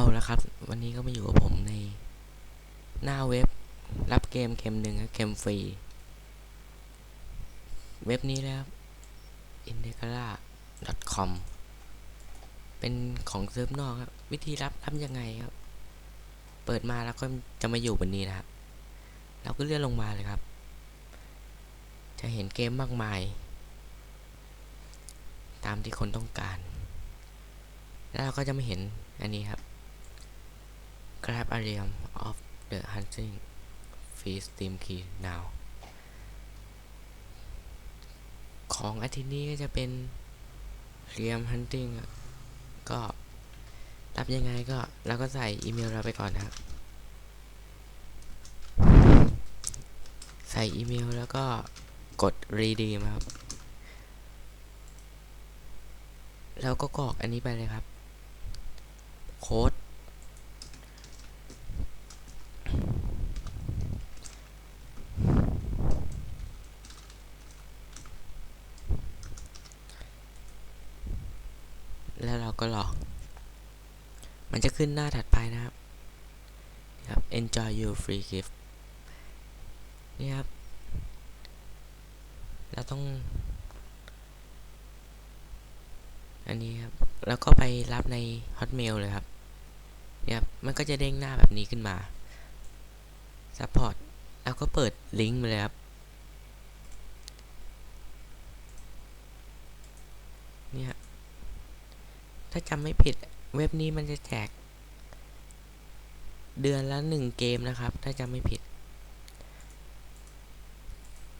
เอาละครับ วันนี้ก็มาอยู่กับผมในหน้าเว็บรับเกมเกมหนึ่งเกมฟรี เว็บนี้แล้ว indecara com เป็นของเซิร์ฟนอกครับวิธีรับรับยังไงครับ เปิดมาแล้วก็จะมาอยู่บนนี้นะครับเราก็เลื่อนลงมาเลยครับ จะเห็นเกมมากมาย ตามที่คนต้องการ แล้วเราก็จะมาเห็นอันนี้ครับ Grab a r e a m of the Hunting Free Steam Key now ของอาทิตย์นี้ก็จะเป็น r e a m Hunting ก็รับยังไงก็เราก็ใส่อีเมลเราไปก่อนนะครับ ใส่อีเมลแล้วก็กด redeem ครับ แล้วก็กรอกอันนี้ไปเลยครับ โค้ด แล้วเราก็รอก มันจะขึ้นหน้าถัดไปนะครับครับ enjoy your free gift นี่ครับ เราต้อง อันนี้ครับ แล้วก็ไปรับใน Hotmail เลยครับเนี่ยครับ มันก็จะเด้งหน้าแบบนี้ขึ้นมา Support แล้วก็เปิดลิงก์มาเลยครับ เนี่ย ถ้าจำไม่ผิดเว็บนี้มันจะแจก เดือนละหนึ่งเกมนะครับ ถ้าจำไม่ผิด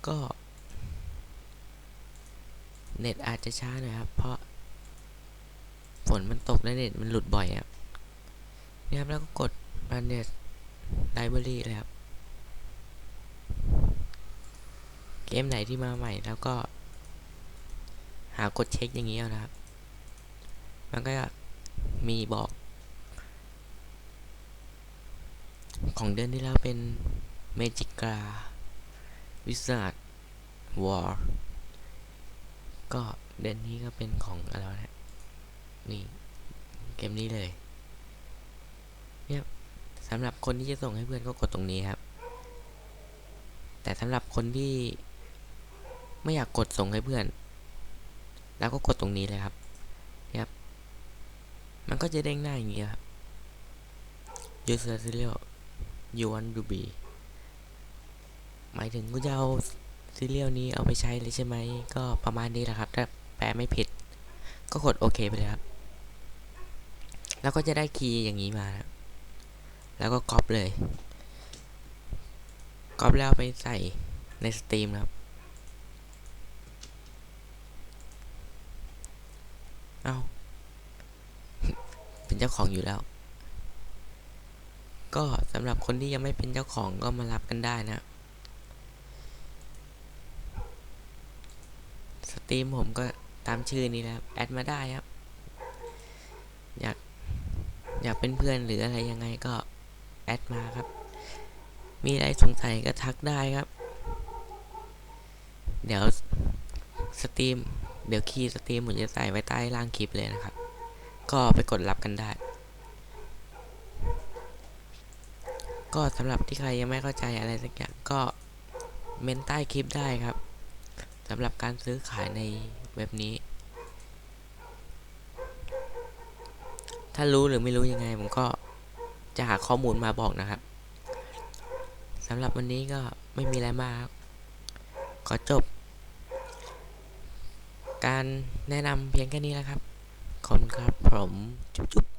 ก็ เน็ตอาจจะช้าหน่อยครับ เพราะฝนมันตกและเน็ตมันหลุดบ่อยครับนี่ครับแล้วก็กด run net library เลยครับ เกมไหนที่มาใหม่แล้วก็ หากดเช็คอย่างนี้เอานะครับ มันก็จะมีบอก ของเดือนที่แล้วเป็น Magic g r a Wizard War ก็เดือนนี้ก็เป็นของอะไรวะนี่เกมนี้เลยเนี่ยสำหรับคนที่จะส่งให้เพื่อนก็กดตรงนี้ครับ แต่สำหรับคนที่ไม่อยากกดส่งให้เพื่อน แล้วก็กดตรงนี้เลยครับ มันก็จะเด้งหน้าอย่างนี้ครับ user serial you want to be หมายถึงกูจะเอาซีเรียลนี้เอาไปใช้เลยใช่ไหม ก็ประมาณนี้แหละครับ ถ้าแปลไม่ผิด ก็กดโอเคไปเลยครับ แล้วก็จะได้คีย์อย่างนี้มา แล้วก็ก๊อปเลยก๊อปแล้วไปใส่ในสตรีมครับเอา เป็นเจ้าของอยู่แล้ว ก็สำหรับคนที่ยังไม่เป็นเจ้าของก็มารับกันได้นะสตรีมผมก็ตามชื่อนี้แล้วแอดมาได้ครับ อยากอยากเป็นเพื่อนหรืออะไรยังไงก็แอดมาครับ มีอะไรสงสัยก็ทักได้ครับ เดี๋ยวสตรีม เดี๋ยวคีย์สตรีมผมจะใส่ไว้ใต้ล่างคลิปเลยนะครับ ก็ไปกดรับกันได้ ก็สำหรับที่ใครยังไม่เข้าใจอะไรสักอย่างก็เมนใต้คลิปได้ครับสำหรับการซื้อขายในเว็บนี้ ถ้ารู้หรือไม่รู้ยังไง ผมก็จะหาข้อมูลมาบอกนะครับสำหรับวันนี้ก็ไม่มีอะไรมากขอจบ การแนะนำเพียงแค่นี้แล้วครับ ขอบคุณครับผม จุ๊บ